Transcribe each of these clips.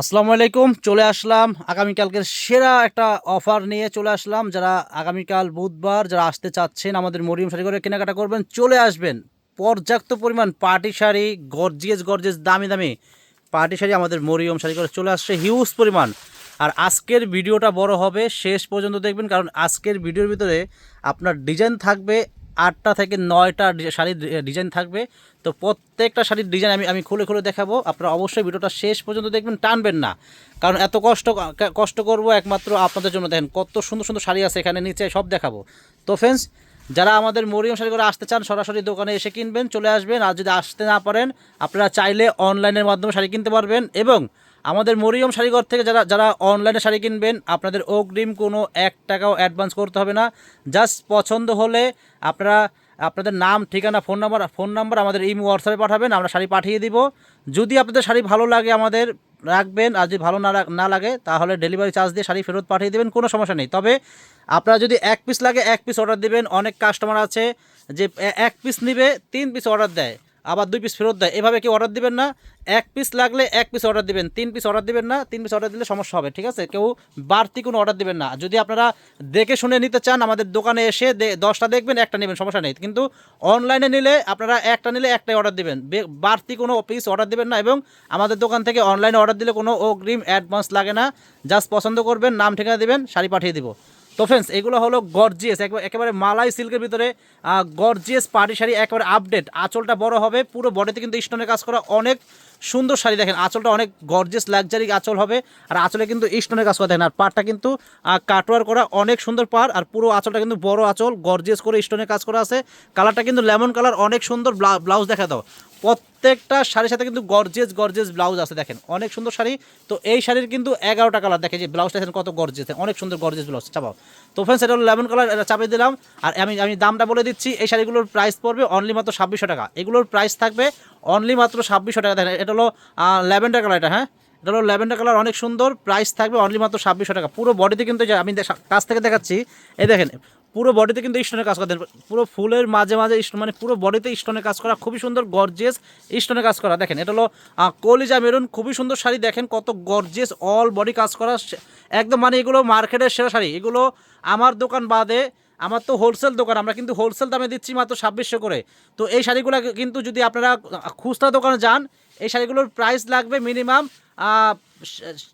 আসসালামু আলাইকুম, চলে আসলাম আগামীকালকের সেরা একটা অফার নিয়ে চলে আসলাম। যারা আগামীকাল বুধবার যারা আসতে চাচ্ছেন, আমাদের মরিয়ম শাড়ি করে কেনাকাটা করবেন, চলে আসবেন। পর্যাপ্ত পরিমাণ পার্টি শাড়ি, গর্জিয়াস গর্জিয়াস, দামি দামি পার্টি শাড়ি আমাদের মরিয়ম শাড়ি করে চলে আসছে। হিউজ পরিমাণ। আর আজকের ভিডিওটা বড় হবে, শেষ পর্যন্ত দেখবেন, কারণ আজকের ভিডিওর ভিতরে আপনার ডিজাইন থাকবে আটটা থেকে নয়টা শাড়ির ডিজাইন থাকবে। তো প্রত্যেকটা শাড়ির ডিজাইন আমি আমি খুলে খুলে দেখাবো। আপনারা অবশ্যই ভিডিওটা শেষ পর্যন্ত দেখবেন, টানবেন না। কারণ এত কষ্ট কষ্ট করব একমাত্র আপনাদের জন্য। দেখেন কত সুন্দর সুন্দর শাড়ি আছে এখানে, নিচে সব দেখাবো। তো ফ্রেন্ডস যারা আমাদের মরিয়ম শাড়ি করে আসতে চান, সরাসরি দোকানে এসে কিনবেন, চলে আসবেন। আর যদি আসতে না পারেন, আপনারা চাইলে অনলাইনের মাধ্যমে শাড়ি কিনতে পারবেন। এবং আমাদের মরিয়ম শাড়িঘর থেকে যারা যারা অনলাইনে শাড়ি কিনবেন, আপনাদের অগ্রিম কোনো এক টাকাও অ্যাডভান্স করতে হবে না। জাস্ট পছন্দ হলে আপনারা আপনাদের নাম, ঠিকানা ফোন নাম্বার ফোন নাম্বার আমাদের এই হোয়াটসঅ্যাপে পাঠাবেন, আমরা শাড়ি পাঠিয়ে দিব। যদি আপনাদের শাড়ি ভালো লাগে আমাদের, রাখবেন, আর যদি ভালো না না লাগে, তাহলে ডেলিভারি চার্জ দিয়ে শাড়ি ফেরত পাঠিয়ে দেবেন, কোনো সমস্যা নেই। তবে আপনারা যদি এক পিস লাগে, এক পিস অর্ডার দেবেন, অনেক কাস্টমার আছে যে এক পিস নিবে, তিন পিস অর্ডার দেয়। আবার দুই পিস ফেরত দেয়। এভাবে কি অর্ডার দিবেন না। এক পিস লাগলে এক পিস অর্ডার দিবেন। তিন পিস অর্ডার দিবেন না। তিন পিস অর্ডার দিলে সমস্যা হবে, ঠিক আছে? কেউ বাড়তি কোনো অর্ডার দিবেন না। যদি আপনারা দেখে শুনে নিতে চান, আমাদের দোকানে এসে দশটা দেখবেন, একটা নেবেন, সমস্যা নেই। কিন্তু অনলাইনে নিলে আপনারা একটা নিলে একটাই অর্ডার দিবেন। বাড়তি কোনো পিস অর্ডার দিবেন না এবং আমাদের দোকান থেকে অনলাইনে অর্ডার দিলে কোনো অগ্রিম অ্যাডভান্স লাগে না। জাস্ট পছন্দ করবেন, নাম ঠিকানা দিবেন, শাড়ি পাঠিয়ে দিব। তো ফ্রেন্ডস এগুলো হলো গর্জিয়াস একেবারে মালাই সিল্কের ভিতরে গর্জিয়াস পাটি শাড়ি একেবারে আপডেট আঁচলটা বড় হবে, পুরো বডিতে কিন্তু স্টোনের কাজ করা অনেক। সুন্দর শাড়ি দেখেন, আঁচলটা অনেক গর্জেস লাক্সারি আঁচল হবে। আর আঁচলে কিন্তু স্টোনের কাজ করা, দেখেন, আর পাড়টা কিন্তু কাটওয়ার করা অনেক সুন্দর পাড়, আর পুরো আঁচলটা কিন্তু বড় আঁচল গর্জেস করে স্টোনের কাজ করা আছে। কালারটা কিন্তু লেমন কালার, অনেক সুন্দর ব্লাউজ দেখা দাও। প্রত্যেকটা শাড়ির সাথে কিন্তু গর্জেস গর্জেস ব্লাউজ আছে, দেখেন, অনেক সুন্দর শাড়ি। তো এই শাড়ির কিন্তু এগারোটা কালার দেখে যে ব্লাউজটা দেখেন কত গর্জেস অনেক সুন্দর গর্জেস ব্লাউজ, চাপাও। তো ফ্রেন্ডস এটা হলো লেমন কালার, এটা চাপিয়ে দিলাম। আর আমি আমি দামটা বলে দিচ্ছি, এই শাড়িগুলোর প্রাইস পড়বে অনলি মাত্র ছাব্বিশশো টাকা। এগুলোর প্রাইস থাকবে অনলি মাত্র ছাব্বিশশো টাকা দেখেন, এটা হলো ল্যাভেন্ডার কালার এটা হ্যাঁ? এটা হলো ল্যাভেন্ডার কালার অনেক সুন্দর প্রাইস থাকবে অনলি মাত্র ছাব্বিশশো টাকা। পুরো বডিতে কিন্তু আমি কাছ থেকে দেখাচ্ছি, এই দেখেন, পুরো বডিতে কিন্তু স্টোনের কাজ করা পুরো ফুলের মাঝে মাঝে মানে পুরো বডিতে স্টোনের কাজ করা, খুবই সুন্দর গর্জিয়াস স্টোনের কাজ করা। দেখেন, এটা হলো কলিজা মেরুন খুবই সুন্দর শাড়ি, দেখেন কত গর্জিয়াস অল বডি কাজ করা একদম মানে এগুলো মার্কেটের সেরা শাড়ি। এগুলো আমার দোকান বাদে আমার তো হোলসেল দোকান, আমরা কিন্তু হোলসেল দামে দিচ্ছি মাত্র ছাব্বিশশো করে। তো এই শাড়িগুলো কিন্তু যদি আপনারা খুচরা দোকানে যান, এই শাড়িগুলোর প্রাইস লাগবে মিনিমাম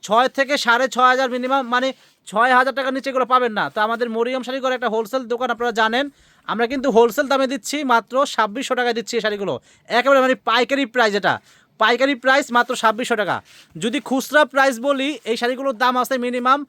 ছয় থেকে সাড়ে ছয় হাজার মিনিমাম মানে ছয় হাজার টাকার নিচে এগুলো পাবেন না। তো আমাদের মরিয়ম শাড়ি করে একটা হোলসেল দোকান আপনারা জানেন, আমরা কিন্তু হোলসেল দামে দিচ্ছি মাত্র ছাব্বিশশো টাকায় দিচ্ছি এই শাড়িগুলো। একেবারে মানে পাইকারি প্রাইস এটা। পাইকারি প্রাইস মাত্র ছাব্বিশশো টাকা। যদি খুচরা প্রাইস বলি, এই শাড়িগুলোর দাম আছে মিনিমাম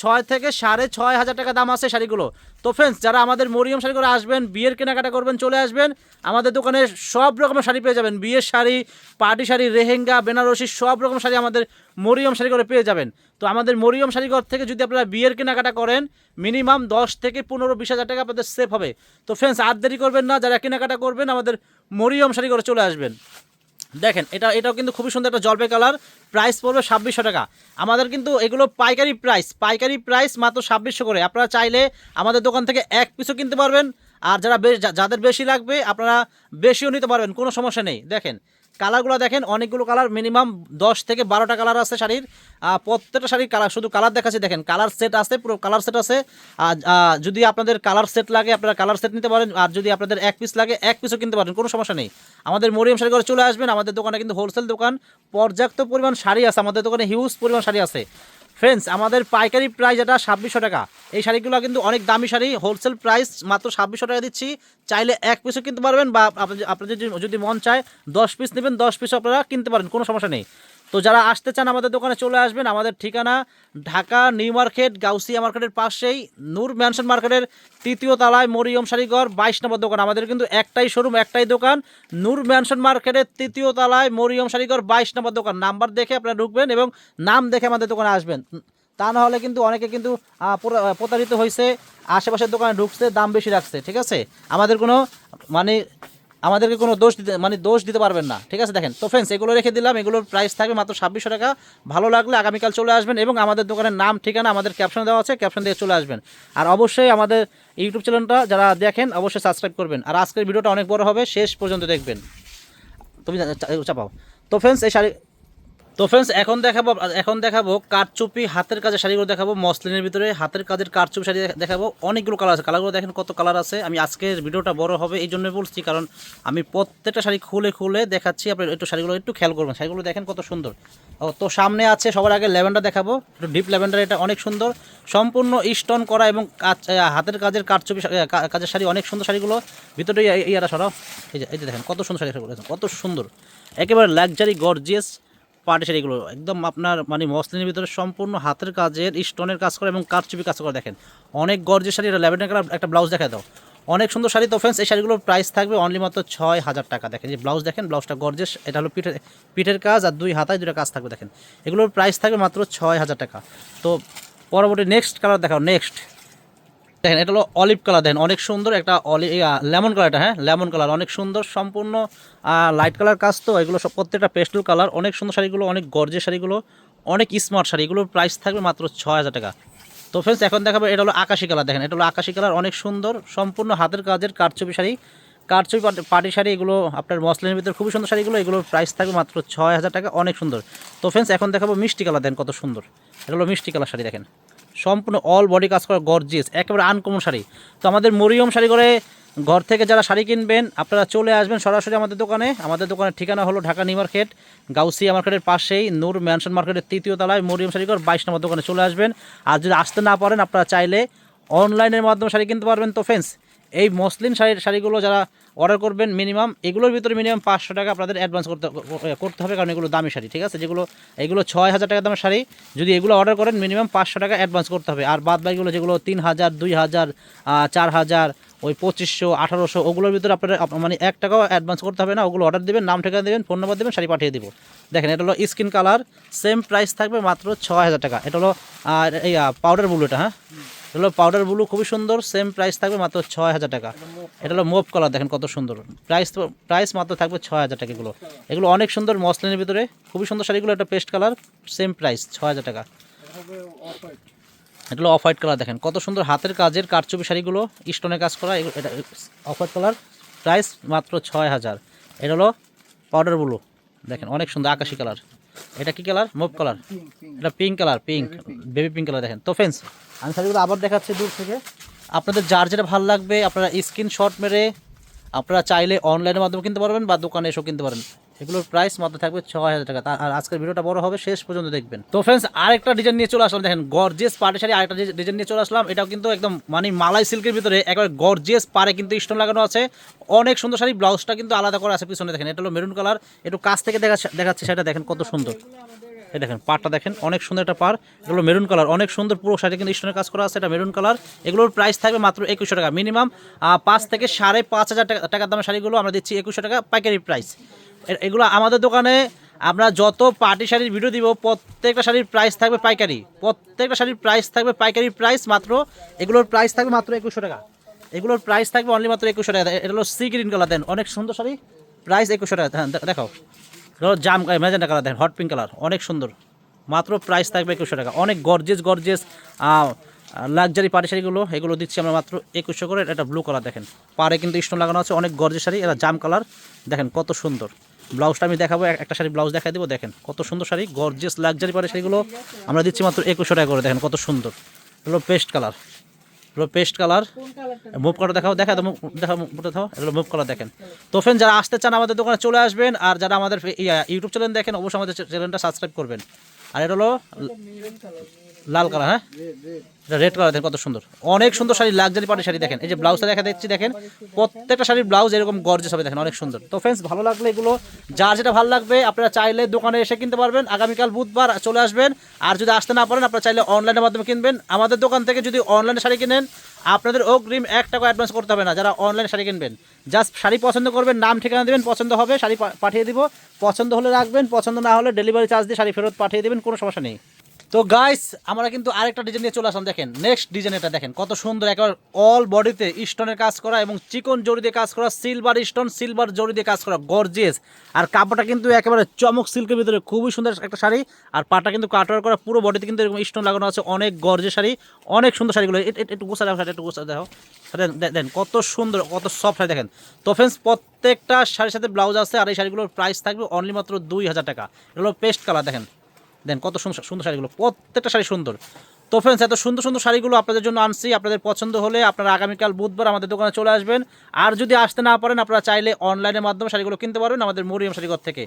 ছয় থেকে সাড়ে ছয় হাজার টাকা দাম আছে শাড়িগুলো। তো ফ্রেন্ডস যারা আমাদের মরিয়ম শাড়ি করে আসবেন, বিয়ের কেনাকাটা করবেন, চলে আসবেন, আমাদের দোকানে সব রকমের শাড়ি পেয়ে যাবেন। বিয়ের শাড়ি, পার্টি শাড়ি, রেহেঙ্গা, বেনারসি, সব রকম শাড়ি আমাদের মরিয়ম শাড়ি করে পেয়ে যাবেন। তো আমাদের মরিয়ম শাড়িঘর থেকে যদি আপনারা বিয়ের কেনাকাটা করেন মিনিমাম দশ থেকে পনেরো বিশ হাজার টাকা আপনাদের সেফ হবে। তো ফ্রেন্ডস আর দেরি করবেন না, যারা কেনাকাটা করবেন, আমাদের মরিয়ম শাড়ি করে চলে আসবেন। দেখেন, এটা, এটাও কিন্তু খুবই সুন্দর একটা জলপাই কালার। প্রাইস পড়বে ছাব্বিশশো টাকা। আমাদের কিন্তু এগুলো পাইকারি প্রাইস পাইকারি প্রাইস মাত্র ছাব্বিশশো করে। আপনারা চাইলে আমাদের দোকান থেকে এক পিসও কিনতে পারবেন। আর যারা যাদের বেশি লাগবে, আপনারা বেশিও নিতে পারবেন, কোনো সমস্যা নেই। দেখেন কালারগুলো দেখেন, অনেকগুলো কালার মিনিমাম দশ থেকে বারোটা কালার আছে শাড়ির। প্রত্যেকটা শাড়ির কালার, শুধু কালার দেখাচ্ছি, দেখেন, কালার সেট আছে, পুরো কালার সেট আছে। যদি আপনাদের কালার সেট লাগে, আপনারা কালার সেট নিতে পারেন, আর যদি আপনাদের এক পিস লাগে, এক পিসও কিনতে পারেন, কোনো সমস্যা নেই। আমাদের মরিয়াম শাড়ি করে চলে আসবেন, আমাদের দোকানে কিন্তু হোলসেল দোকান, পর্যাপ্ত পরিমাণ শাড়ি আছে, আমাদের দোকানে হিউজ পরিমাণ শাড়ি আছে। ফ্রেন্ডস আমাদের পাইকারি প্রাইস এটা ছাব্বিশশো টাকা। এই শাড়িগুলো কিন্তু অনেক দামি শাড়ি হোলসেল প্রাইস মাত্র ছাব্বিশশো টাকা দিচ্ছি। চাইলে এক পিসও কিনতে পারবেন বা যদি যদি মন চায়, দশ পিস নেবেন, দশ পিসও আপনারা কিনতে পারেন, কোনো সমস্যা নেই। তো যারা আসতে চান আমাদের দোকানে চলে আসবেন, আমাদের ঠিকানা ঢাকা নিউ মার্কেট, গাউসিয়া মার্কেটের পাশেই নূর ম্যানশন মার্কেটের তৃতীয় তলায় মরিয়ম শাড়িঘর বাইশ নম্বর দোকান। আমাদের কিন্তু একটাই শোরুম একটাই দোকান, নূর ম্যানশন মার্কেটের তৃতীয় তলায় মরিয়ম শাড়িঘর বাইশ নম্বর দোকান। নাম্বার দেখে আপনারা ঢুকবেন এবং নাম দেখে আমাদের দোকানে আসবেন। তা না হলে কিন্তু অনেকে কিন্তু প্রতারিত হয়েছে আশেপাশের দোকানে ঢুকছে, দাম বেশি রাখছে, ঠিক আছে? আমাদের কোনো মানে আমাদেরকে কোনো দোষ দিতে মানে দোষ দিতে পারবেন না। ঠিক আছে, দেখেন। তো ফ্রেন্ডস এগুলো রেখে দিলাম। এগুলোর প্রাইস থাকবে মাত্র ছাব্বিশশো টাকা। ভালো লাগলে আগামীকাল চলে আসবেন এবং আমাদের দোকানের নাম, ঠিকানা, আমাদের ক্যাপশন দেওয়া আছে ক্যাপশন দিয়ে চলে আসবেন। আর অবশ্যই আমাদের ইউটিউব চ্যানেলটা যারা দেখেন, অবশ্যই সাবস্ক্রাইব করবেন। আর আজকের ভিডিওটা অনেক বড় হবে, শেষ পর্যন্ত দেখবেন। তুমি চাপাও। তো ফ্রেন্ডস এই শাড়ি তো ফ্রেন্ডস এখন দেখাবো এখন দেখাবো কারচুপি, হাতের কাজের শাড়িগুলো দেখাবো, মসলিনের ভিতরে হাতের কাজের কারচুপি শাড়ি দেখাবো, অনেকগুলো কালার আছে। কালারগুলো দেখেন কত কালার আছে। আমি আজকের ভিডিওটা বড় হবে, এই জন্য বলছি, কারণ আমি প্রত্যেকটা শাড়ি খুলে খুলে দেখাচ্ছি, আপনি একটু শাড়িগুলো একটু খেয়াল করবেন। শাড়িগুলো দেখেন কত সুন্দর। ও, তো সামনে আছে, সবার আগে ল্যাভেন্ডার দেখাবো। একটু ডিপ ল্যাভেন্ডার এটা অনেক সুন্দর। সম্পূর্ণ স্টোন করা এবং হাতের কাজের কারচুপি কাজের শাড়ি, অনেক সুন্দর শাড়িগুলো। ভিতরে ইয়ারা সরাও। এই যে এই যে দেখেন কত সুন্দর শাড়ি কত সুন্দর। একেবারে লাক্সারি গর্জিয়াস পার্টি শাড়িগুলো। একদম আপনার মানে মসলিনের ভিতরে সম্পূর্ণ হাতের কাজের, স্টোনের কাজ করে এবং কারচুপি কাজ করে দেখেন। অনেক গর্জের শাড়ি, এটা ল্যাভেন্ডার কালার একটা ব্লাউজ দেখা দাও। অনেক সুন্দর শাড়ি তো ফ্রেন্ডস এই শাড়িগুলোর প্রাইস থাকবে অনলি মাত্র ছয় হাজার টাকা। দেখেন যে ব্লাউজ দেখেন ব্লাউজটা গর্জেস এটা হলো পিঠের পিঠের কাজ আর দুই হাতায় দুটো কাজ থাকবে দেখেন। এগুলোর প্রাইস থাকবে মাত্র ছয় হাজার টাকা। তো পরবর্তী নেক্সট কালার দেখাও নেক্সট দেখেন, এটা হলো অলিভ কালার, দেখেন, অনেক সুন্দর একটা অলি লেমন কালারটা হ্যাঁ লেমন কালার, অনেক সুন্দর, সম্পূর্ণ লাইট কালার কাজ তো, এগুলো সব প্রত্যেকটা পেস্টেল কালার অনেক সুন্দর শাড়িগুলো, অনেক গর্জের শাড়িগুলো, অনেক স্মার্ট শাড়ি, এগুলোর প্রাইস থাকবে মাত্র ছয় হাজার টাকা। তো ফ্রেন্ডস এখন দেখাবো, এটা হলো আকাশি কালার, দেখেন, এটা হলো আকাশি কালার, অনেক সুন্দর, সম্পূর্ণ হাতের কাজের কারচুপি শাড়ি। কারচুপি পাটি- শাড়ি, এগুলো আপনার মসলিনের ভিতরে খুবই সুন্দর শাড়িগুলো, এগুলোর প্রাইস থাকবে মাত্র ছয় হাজার টাকা, অনেক সুন্দর। তো ফ্রেন্ডস এখন দেখাবো মিষ্টি কালার দেন কত সুন্দর। এটা হলো মিষ্টি কালার শাড়ি, দেখেন। সম্পূর্ণ অল বডি কাজ করা গর্জিয়াস একেবারে আনকমন শাড়ি। তো আমাদের মরিয়ম শাড়ি করে ঘর থেকে যারা শাড়ি কিনবেন, আপনারা চলে আসবেন সরাসরি আমাদের দোকানে। আমাদের দোকানের ঠিকানা হলো ঢাকা নিউ মার্কেট, গাউসিয়া মার্কেটের পাশেই, নূর ম্যানশন মার্কেটের তৃতীয় তলায়। মরিয়ম শাড়িঘর বাইশ নম্বর দোকানে চলে আসবেন। আর যদি আসতে না পারেন, আপনারা চাইলে অনলাইনের মাধ্যমে শাড়ি কিনতে পারবেন। তো ফ্রেন্ডস এই মসলিন শাড়ির শাড়িগুলো যারা অর্ডার করবেন মিনিমাম এগুলোর ভিতরে মিনিমাম পাঁচশো টাকা আপনাদের অ্যাডভান্স করতে করতে হবে, কারণ এগুলো দামি শাড়ি, ঠিক আছে? যেগুলো, এগুলো ছয় হাজার টাকা দামের শাড়ি, যদি এগুলো অর্ডার করেন মিনিমাম পাঁচশো টাকা অ্যাডভান্স করতে হবে। আর বাদ বাকিগুলো যেগুলো তিন হাজার, দুই হাজার চার হাজার, ওই পঁচিশশো, আঠারোশো, ওগুলোর ভিতরে আপনারা মানে এক টাকাও অ্যাডভান্স করতে হবে না। ওগুলো অর্ডার দেবেন, নাম ঠিকানা দেবেন ফোন নাম্বার দেবেন, শাড়ি পাঠিয়ে দিব। দেখেন, এটা হলো স্কিন কালার সেম প্রাইস থাকবে মাত্র ছ হাজার টাকা। এটা হলো এই পাউডার ব্লু এটা হ্যাঁ? এটা হলো পাউডার ব্লু খুবই সুন্দর সেম প্রাইস থাকবে মাত্র ছয় হাজার টাকা। এটা হলো মোভ কালার দেখেন কত সুন্দর। প্রাইস প্রাইস মাত্র থাকবে ছয় হাজার টাকা এগুলো। এগুলো অনেক সুন্দর মসলিনের ভিতরে, খুবই সুন্দর শাড়িগুলো একটা পেস্ট কালার সেম প্রাইস ছয় হাজার টাকা। এটা হলো অফ হোয়াইট কালার দেখেন কত সুন্দর হাতের কাজের কারচুপি শাড়িগুলো স্টোনের কাজ করা, এগুলো- এটা অফ হোয়াইট কালার প্রাইস মাত্র ছয় হাজার। এটা হলো পাউডার ব্লু দেখেন অনেক সুন্দর আকাশি কালার এটা কি কালার মুভ কালার এটা pink colour pink baby pink colour দেখেন। তো ফ্রেন্ডস আমি শাড়িগুলো আবার দেখাচ্ছি দূর থেকে। আপনাদের যার যেটা ভালো লাগবে, আপনারা স্ক্রিনশট মেরে আপনারা চাইলে অনলাইনের মাধ্যমে কিনতে পারবেন বা দোকানে এসেও কিনতে পারেন। এগুলোর প্রাইস মাত্র থাকবে ছ হাজার টাকা। আর আজকের ভিডিওটা বড় হবে, শেষ পর্যন্ত দেখবেন। তো ফ্রেন্ডস আরেকটা ডিজাইন নিয়ে চলে আসলাম। দেখেন গর্জিয়াস পাড়ে শাড়ি আরেকটা ডিজাইন নিয়ে চলে আসলাম। এটাও কিন্তু একদম মানে মালাই সিল্কের ভিতরে একবার গর্জিয়াস পারে কিন্তু স্টোন লাগানো আছে। অনেক সুন্দর শাড়ি, ব্লাউজটা কিন্তু আলাদা করে আছে পিছনে। দেখেন, এটা হলো মেরুন কালার একটু কাছ থেকে দেখা, দেখাচ্ছে সেটা দেখেন কত সুন্দর। এই দেখেন, পাড়টা দেখেন, অনেক সুন্দর একটা পার এগুলো মেরুন কালার অনেক সুন্দর পুরো শাড়ি কিন্তু স্টোনের কাজ করা আছে, এটা মেরুন কালার এগুলোর প্রাইস থাকবে মাত্র একুশশো টাকা মিনিমাম পাঁচ থেকে সাড়ে পাঁচ হাজার টাকা টাকার দামের শাড়িগুলো আমরা দিচ্ছি একুশশো টাকা পাইকারি প্রাইস এগুলো আমাদের দোকানে আমরা যত পার্টি শাড়ির ভিডিও দিব, প্রত্যেকটা শাড়ির প্রাইস থাকবে পাইকারি। প্রত্যেকটা শাড়ির প্রাইস থাকবে পাইকারি প্রাইস মাত্র, এগুলোর প্রাইস থাকবে মাত্র একুশশো টাকা। এগুলোর প্রাইস থাকবে অনলি মাত্র একুশশো টাকা। এটা হলো সি গ্রিন কালার দেন, অনেক সুন্দর শাড়ি। প্রাইস একুশশো টাকা। হ্যাঁ দেখাও। জাম ম্যাজেন্টা কালার, দেখেন হট পিঙ্ক কালার অনেক সুন্দর। মাত্র প্রাইস থাকবে একুশশো টাকা। অনেক গর্জেস গর্জেস লাক্সারি পাড়ি শাড়িগুলো, এগুলো দিচ্ছি আমরা মাত্র একুশশো করে। এটা ব্লু কালার দেখেন। পাড়ে কিন্তু স্টোন লাগানো আছে, অনেক গর্জেস শাড়ি এটা জাম কালার দেখেন কত সুন্দর। ব্লাউজটা আমি দেখাবো একটা শাড়ি ব্লাউজ দেখাই দেবো, দেখেন কত সুন্দর শাড়ি গর্জেস লাক্সারি পাড়ি শাড়িগুলো। আমরা দিচ্ছি মাত্র একুশশো টাকা করে, দেখেন কত সুন্দর। এগুলো পেস্ট কালার এগুলো পেস্ট কালার মুভ কালার দেখাও দেখা দাও দেখা দেখাও এগুলো মুভ কালার দেখেন। তো যারা আসতে চান আমাদের দোকানে চলে আসবেন, আর যারা আমাদের ইউটিউব চ্যানেল দেখেন, অবশ্যই আমাদের চ্যানেলটা সাবস্ক্রাইব করবেন। আর এটা হলো লাল কালার হ্যাঁ? এটা রেড কালার দেখেন কত সুন্দর। অনেক সুন্দর শাড়ি লাক্সারি পার্টি শাড়ি দেখেন। এই যে ব্লাউজটা দেখা দেখছি, দেখেন, প্রত্যেকটা শাড়ির ব্লাউজ এরকম গর্জেস হবে দেখেন, অনেক সুন্দর। তো ফ্রেন্ডস ভালো লাগলে এগুলো, যার যেটা ভালো লাগবে, আপনারা চাইলে দোকানে এসে কিনতে পারবেন। আগামীকাল বুধবার চলে আসবেন। আর যদি আসতে না পারেন, আপনারা চাইলে অনলাইনের মাধ্যমে কিনবেন। আমাদের দোকান থেকে যদি অনলাইনে শাড়ি কিনেন, আপনাদের অগ্রিম এক টাকা অ্যাডভান্স করতে হবে না, যারা অনলাইনে শাড়ি কিনবেন। জাস্ট শাড়ি পছন্দ করবেন, নাম ঠিকানা দেবেন, পছন্দ হবে, শাড়ি পাঠিয়ে দিব। পছন্দ হলে রাখবেন, পছন্দ না হলে ডেলিভারি চার্জ দিয়ে শাড়ি ফেরত পাঠিয়ে দেবেন, কোনো সমস্যা নেই। তো গাইস আমরা কিন্তু আরেকটা ডিজাইন নিয়ে চলে আসলাম, দেখেন। নেক্সট ডিজাইন এটা, দেখেন। কত সুন্দর একবার অল বডিতে স্টোনের কাজ করা এবং চিকন জড়ি দিয়ে কাজ করা সিলভার স্টোন সিলভার জড়ি দিয়ে কাজ করা গর্জিয়াস আর কাপড়টা কিন্তু একেবারে চমক সিল্কের ভিতরে, খুবই সুন্দর একটা শাড়ি। আর পাটা কিন্তু কাটওয়ার করা, পুরো বডিতে কিন্তু এরকম স্টোন লাগানো আছে, অনেক গর্জে শাড়ি, অনেক সুন্দর শাড়িগুলো। একটু গোসা দেখো শাড়ি একটু গোসা দেখো। দেন কত সুন্দর, কত সফট শাড়ি, দেখেন। তো ফ্রেন্ডস প্রত্যেকটা শাড়ির সাথে ব্লাউজ আছে, আর এই শাড়িগুলোর প্রাইস থাকবে অনলি মাত্র দুই হাজার টাকা। এগুলো পেস্ট কালার দেখেন। দেন কত সুন্দর সুন্দর শাড়িগুলো, প্রত্যেকটা শাড়ি সুন্দর। তো ফ্রেন্ডস এত সুন্দর সুন্দর শাড়িগুলো আপনাদের জন্য আনছি, আপনাদের পছন্দ হলে আপনারা আগামীকাল বুধবার আমাদের দোকানে চলে আসবেন। আর যদি আসতে না পারেন, আপনারা চাইলে অনলাইনের মাধ্যমে শাড়িগুলো কিনতে পারবেন আমাদের মরিয়ম শাড়িঘর থেকে।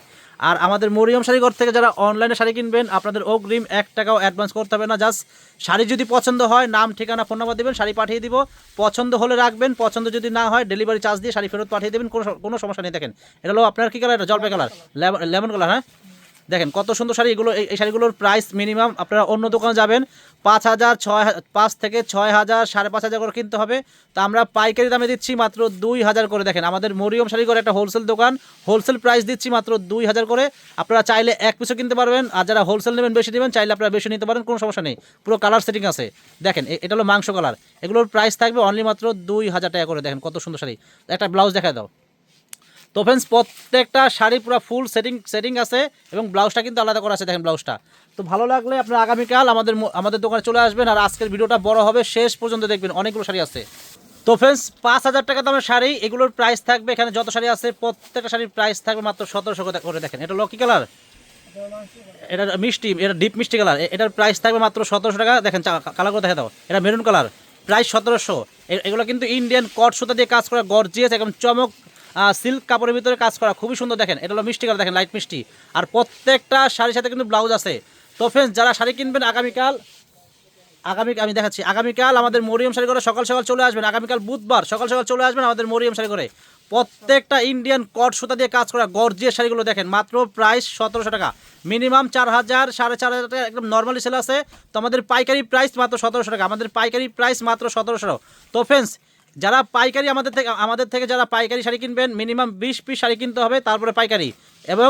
আর আমাদের মরিয়ম শাড়িঘর থেকে যারা অনলাইনে শাড়ি কিনবেন, আপনাদের অগ্রিম এক টাকাও অ্যাডভান্স করতে হবে না। জাস্ট শাড়ি যদি পছন্দ হয়, নাম, ঠিকানা ফোন নাম্বার দেবেন, শাড়ি পাঠিয়ে দিব। পছন্দ হলে রাখবেন, পছন্দ যদি না হয় ডেলিভারি চার্জ দিয়ে শাড়ি ফেরত পাঠিয়ে দেবেন, কোনো কোনো সমস্যা নেই। দেখেন, এটা হলো আপনার কী কালার এটা জলপাই কালার লেমন কালার হ্যাঁ? দেখেন, কত সুন্দর শাড়ি এগুলো, এই শাড়িগুলোর প্রাইস মিনিমাম আপনারা অন্য দোকানে যাবেন, পাঁচ হাজার ছয় পাঁচ থেকে ছয় হাজার, সাড়ে পাঁচ হাজার করে কিনতে হবে। তো আমরা পাইকারি দামে দিচ্ছি মাত্র দুই হাজার করে। দেখেন, আমাদের মরিয়ম শাড়ি করে একটা হোলসেল দোকান হোলসেল প্রাইস দিচ্ছি মাত্র দুই হাজার করে। আপনারা চাইলে এক পিসও কিনতে পারবেন, আর যারা হোলসেল নেবেন বেশি নেবেন, চাইলে আপনারা বেশি নিতে পারেন, কোনো সমস্যা নেই। পুরো কালার সেটিং আছে। দেখেন এটা হলো মাংস কালার এগুলোর প্রাইস থাকবে অনলি মাত্র দুই হাজার টাকা করে। দেখেন, কত সুন্দর শাড়ি। একটা ব্লাউজ দেখা দাও। তো ফ্রেন্ডস প্রত্যেকটা শাড়ি পুরো ফুল সেটিং সেটিং আছে এবং ব্লাউজটা কিন্তু আলাদা করা আছে, দেখেন ব্লাউজটা তো ভালো লাগলে আপনারা আগামীকাল আমাদের আমাদের দোকানে চলে আসবেন আর আজকের ভিডিওটা বড় হবে, শেষ পর্যন্ত দেখবেন, অনেকগুলো শাড়ি আছে। তো ফ্রেন্ডস পাঁচ হাজার টাকা দামের শাড়ি, এগুলোর প্রাইস থাকবে, এখানে যত শাড়ি আছে, প্রত্যেকটা শাড়ির প্রাইস থাকবে মাত্র সতেরোশো করে দেখেন। এটা লকি কালার এটা মিষ্টি, এটা ডিপ মিষ্টি কালার এটার প্রাইস থাকবে মাত্র সতেরোশো টাকা। দেখেন কালার করে দেখা দাও। এটা মেরুন কালার প্রাইস সতেরোশো। এগুলো কিন্তু ইন্ডিয়ান কট সুতা দিয়ে কাজ করা গর্জিয়াস একদম চমক সিল্ক কাপড়ের ভিতরে কাজ করা, খুবই সুন্দর দেখেন। এটা হলো মিষ্টি কালার, দেখেন লাইট মিষ্টি। আর প্রত্যেকটা শাড়ির সাথে কিন্তু ব্লাউজ আছে। তো ফ্রেন্ডস যারা শাড়ি কিনবেন আগামীকাল, আগামী আমি দেখাচ্ছি, আগামীকাল আমাদের মরিয়ম শাড়ি করে সকাল সকাল চলে আসবেন। আগামীকাল বুধবার সকাল সকাল চলে আসবেন আমাদের মরিয়ম শাড়ি করে প্রত্যেকটা ইন্ডিয়ান কট সুতা দিয়ে কাজ করা গর্জিয়াস শাড়িগুলো দেখেন, মাত্র প্রাইস সতেরোশো টাকা। মিনিমাম চার হাজার, সাড়ে চার হাজার টাকা একদম নর্মালি সেল আছে। তো আমাদের পাইকারি প্রাইস মাত্র সতেরোশো টাকা। আমাদের পাইকারি প্রাইস মাত্র সতেরোশো। তো ফ্রেন্ডস যারা পাইকারি আমাদের থেকে আমাদের থেকে যারা পাইকারি শাড়ি কিনবেন মিনিমাম বিশ পিস শাড়ি কিনতে হবে, তারপরে পাইকারি। এবং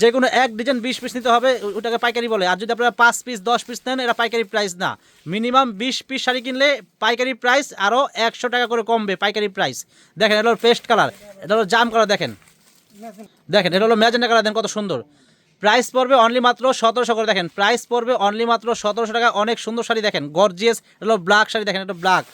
যে কোনো এক ডিজাইন বিশ পিস নিতে হবে ওটাকে পাইকারি বলে। আর যদি আপনারা পাঁচ পিস দশ পিস নেন, এটা পাইকারি প্রাইস না। মিনিমাম বিশ পিস শাড়ি কিনলে পাইকারি প্রাইস আরও একশো টাকা করে কমবে পাইকারি প্রাইস দেখেন, এটা হলো পেস্ট কালার, এটা হলো জাম কালার, দেখেন। দেখেন, এটা হলো ম্যাজেন্ডা কালার দেন কত সুন্দর। প্রাইস পড়বে অনলি মাত্র সতেরোশো করে, দেখেন। প্রাইস পড়বে অনলি মাত্র সতেরোশো টাকা, অনেক সুন্দর শাড়ি, দেখেন। গর্জিয়াস এটা হলো ব্ল্যাক শাড়ি, দেখেন, এটা ব্ল্যাক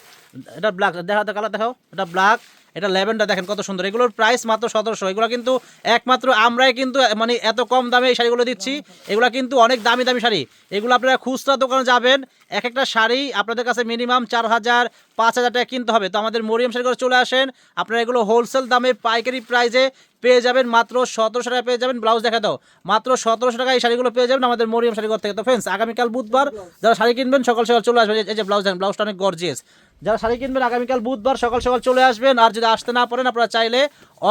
এটা ব্ল্যাক দেখা কালার দেখাও। এটা ব্ল্যাক এটা লেভেনটা দেখেন কত সুন্দর। এগুলোর প্রাইস মাত্র সতেরোশো। এগুলো কিন্তু একমাত্র আমরাই কিন্তু মানে এত কম দামে এই শাড়িগুলো দিচ্ছি। এগুলো কিন্তু অনেক দামি দামি শাড়ি। এগুলো আপনারা খুচরা দোকানে যাবেন। এক একটা শাড়ি আপনাদের কাছে মিনিমাম চার হাজার, পাঁচ হাজার টাকা কিনতে হবে। তো আমাদের মরিয়াম শাড়িগুলো চলে আসেন। আপনারা এগুলো হোলসেল দামে, পাইকারি প্রাইসে পেয়ে যাবেন মাত্র সতেরোশো টাকা পেয়ে যাবেন ব্লাউজ দেখা দাও। মাত্র সতেরোশো টাকা এই শাড়িগুলো পেয়ে যাবেন আমাদের মরিয়াম শাড়িঘর থেকে। তো ফ্রেন্ডস আগামীকাল বুধবার যারা শাড়ি কিনবেন, সকাল সকাল চলে আসবেন। এই- যে ব্লাউজ দেখেন ব্লাউজটা অনেক গর্জিয়াস যারা শাড়ি কিনবেন, আগামীকাল বুধবার সকাল সকাল চলে আসবেন। আর যদি আসতে না পারেন, আপনারা চাইলে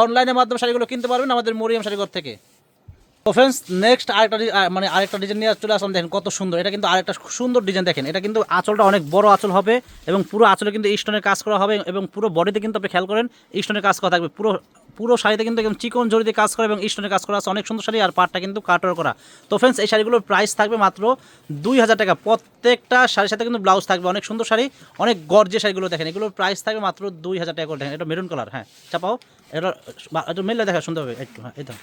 অনলাইনের মাধ্যমে শাড়িগুলো কিনতে পারবেন আমাদের মরিয়াম শাড়িঘর থেকে। তো ফ্রেন্ডস নেক্সট আরেকটা মানে আরেকটা ডিজাইন নিয়ে চলে আসলাম, দেখেন কত সুন্দর। এটা কিন্তু আরেকটা সুন্দর ডিজাইন দেখেন। এটা কিন্তু আঁচলটা অনেক বড় আঁচল হবে এবং পুরো আঁচলে কিন্তু স্টোনের কাজ করা হবে এবং পুরো বডিতে কিন্তু আপনি খেয়াল করেন স্টোনের কাজ করা থাকবে। পুরো পুরো শাড়িতে কিন্তু একদম চিকন জড়িতে কাজ করা এবং স্টোনের কাজ করা আছে। অনেক সুন্দর শাড়ি আর পাটটা কিন্তু কাটর করা। তো ফ্রেন্ডস এই শাড়িগুলোর প্রাইস থাকবে মাত্র দুই হাজার টাকা। প্রত্যেকটা শাড়ির সাথে কিন্তু ব্লাউজ থাকবে। অনেক সুন্দর শাড়ি, অনেক গর্জে শাড়িগুলো দেখেন। এগুলোর প্রাইস থাকবে মাত্র দুই হাজার টাকা করে। দেখেন, এটা মেরুন কালার হ্যাঁ চাপাও। এটা মেলে দেখা, সুন্দর হবে। একটু হ্যাঁ তো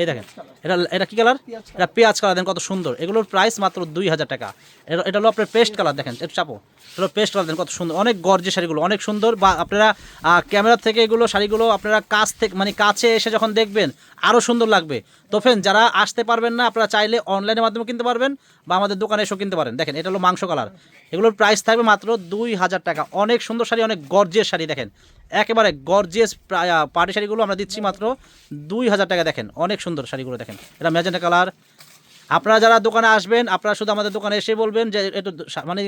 এই দেখেন, এটা এটা কি কালার এটা পেঁয়াজ কালার দেন কত সুন্দর। এগুলোর প্রাইস মাত্র দুই হাজার টাকা। এটা হলো আপনার পেস্ট কালার দেখেন একটু চাপো। এটা পেস্ট কালার দেন কত সুন্দর। অনেক গর্জে শাড়িগুলো, অনেক সুন্দর। বা আপনারা ক্যামেরা থেকে এগুলো শাড়িগুলো আপনারা কাছ থেকে মানে কাছে এসে যখন দেখবেন আরও সুন্দর লাগবে। তো ফ্রেন্ড যারা আসতে পারবেন না, আপনারা চাইলে অনলাইনের মাধ্যমে কিনতে পারবেন বা আমাদের দোকানে এসেও কিনতে পারেন। দেখেন, এটা হলো মাংস কালার এগুলোর প্রাইস থাকবে মাত্র দুই হাজার টাকা। অনেক সুন্দর শাড়ি, অনেক গর্জের শাড়ি, দেখেন। একেবারে গর্জিয়াস পার্টি শাড়িগুলো আমরা দিচ্ছি মাত্র দুই হাজার টাকা। দেখেন, অনেক সুন্দর শাড়িগুলো দেখেন। এটা ম্যাজেন্টা কালার আপনারা যারা দোকানে আসবেন, আপনারা শুধু আমাদের দোকানে এসে বলবেন যে একটু মানে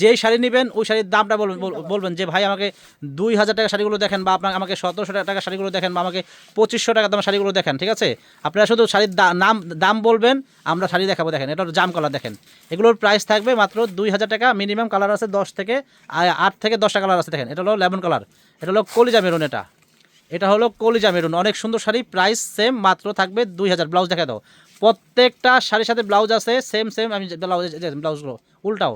যেই শাড়ি নেবেন, ওই শাড়ির দামটা বলবেন বলবেন যে, ভাই, আমাকে দুই হাজার টাকা শাড়িগুলো দেখেন বা আপনার, আমাকে সতেরোশো টাকা শাড়িগুলো দেখেন বা আমাকে পঁচিশশো টাকা দাম শাড়িগুলো দেখেন, ঠিক আছে? আপনারা শুধু শাড়ির নাম, দাম বলবেন, আমরা শাড়ি দেখাবো, দেখেন। এটা জাম কালার দেখেন। এগুলোর প্রাইস থাকবে মাত্র দুই হাজার টাকা। মিনিমাম কালার আছে দশ থেকে আট থেকে দশটা কালার আছে, দেখেন। এটা হলো লেমন কালার এটা হলো কলিজা মেরুন এটা। এটা হলো কলিজা মেরুন। অনেক সুন্দর শাড়ি প্রাইস সেম মাত্র থাকবে দুই হাজার। ব্লাউজ দেখা দাও। প্রত্যেকটা শাড়ির সাথে ব্লাউজ আছে সেম সেম আমি ব্লাউজ ব্লাউজগুলো, উল্টাও।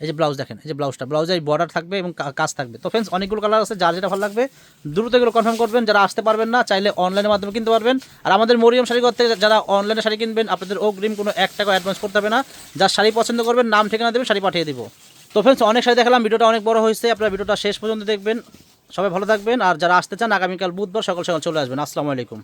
এই যে ব্লাউজ দেখেন, এই যে ব্লাউজটা। ব্লাউজে বর্ডার থাকবে এবং কাজ থাকবে। তো ফ্রেন্ডস অনেকগুলো কালার আছে, যার যেটা ভালো লাগবে, দ্রুত এগুলো কনফার্ম করবেন। যারা আসতে পারবেন না, চাইলে অনলাইনের মাধ্যমে কিনতে পারবেন। আর আমাদের মরিয়ম শাড়ি করতে যারা অনলাইনে শাড়ি কিনবেন, আপনাদের অগ্রিম কোনো এক টাকা অ্যাডভান্স করতে হবে না। যার শাড়ি পছন্দ করবেন, নাম ঠিকানা দেবেন শাড়ি পাঠিয়ে দিব। তো ফ্রেন্ডস অনেক সাথে দেখালাম, ভিডিওটা অনেক বড় হয়েছে, আপনারা ভিডিওটা শেষ পর্যন্ত দেখবেন। সবাই ভালো থাকবেন, আর যারা আসতে চান, আগামীকাল বুধবার সকাল সকাল চলে আসবেন। আসসালামু আলাইকুম।